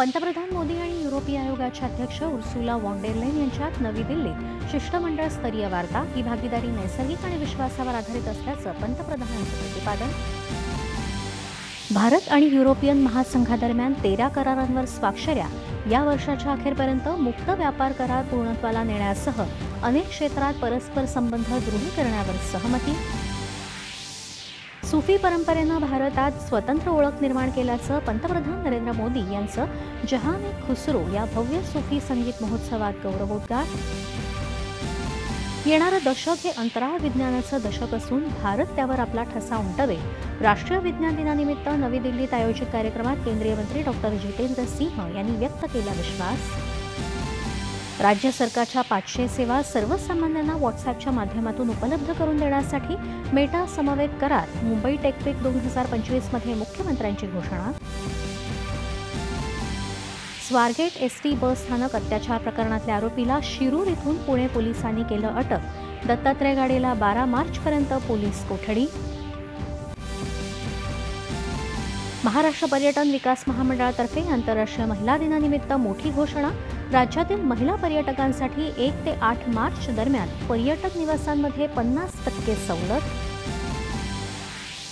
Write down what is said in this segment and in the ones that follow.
पंतप्रधान मोदी आणि युरोपीय आयोगाचे अध्यक्ष उर्सुला वॉन्डेरलेन यांच्यात नवी दिल्लीत शिष्टमंडळ स्तरीय वार्ता ही भागीदारी नैसर्गिक आणि विश्वासावर आधारित असल्याचं पंतप्रधानांचं प्रतिपादन. भारत आणि युरोपियन महासंघादरम्यान तेरा करारांवर स्वाक्षऱ्या या वर्षाच्या अखेरपर्यंत मुक्त व्यापार करार पूर्णत्वाला नेण्यासह अनेक क्षेत्रात परस्पर संबंध दृढ करण्यावर सहमती. सुफी परंपरेनं भारतात स्वतंत्र ओळख निर्माण केल्याचं पंतप्रधान नरेंद्र मोदी यांचं जहान ए खुसरो या भव्य सुफी संगीत महोत्सवात गौरवोद्गार. येणारं दशक हे अंतराळ विज्ञानाचं दशक असून भारत त्यावर आपला ठसा उमटवेल राष्ट्रीय विज्ञान दिनानिमित्त नवी दिल्लीत आयोजित कार्यक्रमात केंद्रीय मंत्री डॉक्टर जितेंद्र सिंह यांनी व्यक्त केला विश्वास. राज्य सरकारच्या पाचशे सेवा सर्वसामान्यांना व्हॉट्सअपच्या माध्यमातून उपलब्ध करून देण्यासाठी मेटा समवेत करार मुंबई टेकवीक दोन हजार पंचवीसमध्ये मुख्यमंत्र्यांची घोषणा. स्वारगेट एस टी बस स्थानक अत्याचार प्रकरणातल्या आरोपीला शिरूर इथून पुणे पोलिसांनी केलं अटक. दत्तात्रय गाडीला बारा मार्चपर्यंत पोलीस कोठडी. महाराष्ट्र पर्यटन विकास महामंडळातर्फे आंतरराष्ट्रीय महिला दिनानिमित्त मोठी घोषणा. राज्यातील महिला पर्यटकांसाठी एक ते आठ मार्च दरम्यान पर्यटक निवासांमध्ये पन्नास टक्के सवलत.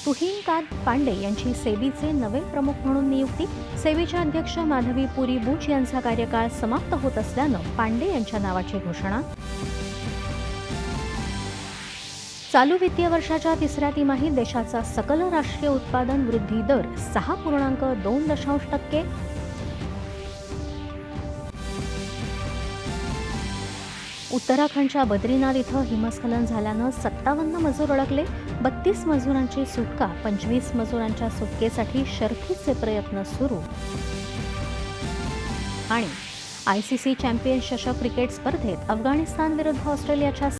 तुहिनकांत पांडे यांची सेबीचे नवे प्रमुख म्हणून नियुक्ती. सेबीच्या अध्यक्ष माधवी पुरी बुच यांचा कार्यकाळ समाप्त होत असल्यानं पांडे यांच्या नावाची घोषणा. चालू वित्तीय वर्षाच्या तिसऱ्या तिमाहीत देशाचा सकल राष्ट्रीय उत्पादन वृद्धी दर सहा पूर्णांक दोन दशांश टक्के. उत्तराखंडच्या बद्रीनाथ इथं हिमस्खलन झाल्यानं सत्तावन्न मजूर अडकले. बत्तीस मजुरांची सुटका पंचवीस मजुरांच्या सुटकेसाठी शर्थीचे प्रयत्न सुरू. आणि आयसीसी चॅम्पियन्स चषक क्रिकेट स्पर्धेत अफगाणिस्तान विरुद्ध ऑस्ट्रेलियाच्या